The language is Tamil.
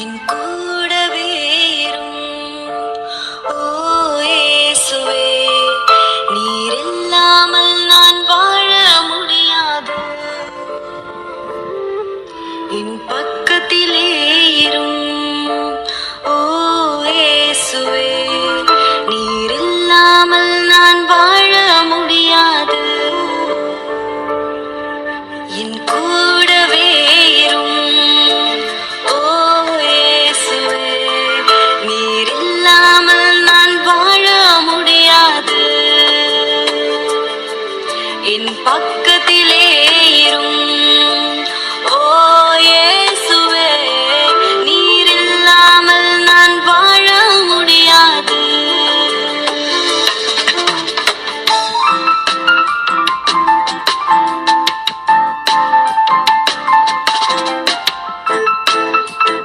என் கூடவே இயேசுவே நீர் இல்லாமல் நான் வாழ முடியாது. என் பக்கத்திலே இரும். ஓ இயேசுவே என் பக்கத்திலே இரும்